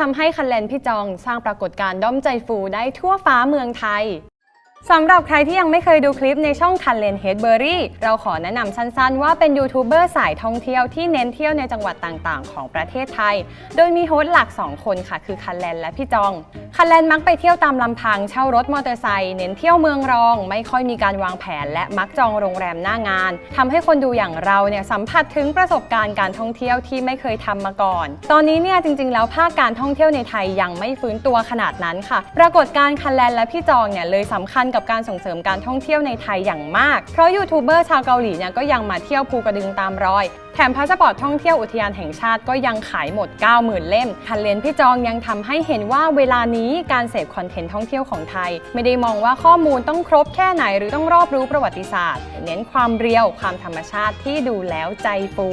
ทำให้คันเลนพี่จองสร้างปรากฏการณ์ด้อมใจฟูได้ทั่วฟ้าเมืองไทยสำหรับใครที่ยังไม่เคยดูคลิปในช่องคันเลนเฮดเบอรี่เราขอแนะนำสั้นๆ ว่าเป็นยูทูบเบอร์สายท่องเที่ยวที่เน้นเที่ยวในจังหวัดต่างๆ ของประเทศไทย โดยมีโฮสต์หลัก 2 คนค่ะ คือคันเลนและพี่จอง คันเลนมักไปเที่ยวตามลำพังเช่ารถมอเตอร์ไซค์เน้นเที่ยวเมืองรอง ไม่ค่อยมีการวางแผน และมักจองโรงแรมหน้างานทำให้คนดูอย่างเราเนี่ยสัมผัสถึงประสบการณ์การท่องเที่ยวที่ไม่เคยทำมาก่อน ตอนนี้เนี่ยจริง ๆ แล้วภาคการท่องเที่ยวในไทยยังไม่ฟื้นตัวขนาดนั้นค่ะ ปรากฏการคันแลนและพี่จองเนี่ยเลยสำคัญกับการส่งเสริมการท่องเที่ยวในไทยอย่างมาก เพราะยูทูบเบอร์ชาวเกาหลีเนี่ยก็ยังมาเที่ยวภูกระดึงตามรอย แถมพาสปอร์ตท่องเที่ยวอุทยานแห่งชาติก็ยังขายหมด 90,000 เล่มคันเลนพี่จองยังทำให้เห็นว่าเวลานี้นี้การเสพคอนเทนต์ท่องเที่ยวของไทย ไม่ได้มองว่าข้อมูลต้องครบแค่ไหนหรือต้องรอบรู้ประวัติศาสตร์ เน้นความเรียวความธรรมชาติที่ดูแล้วใจฟู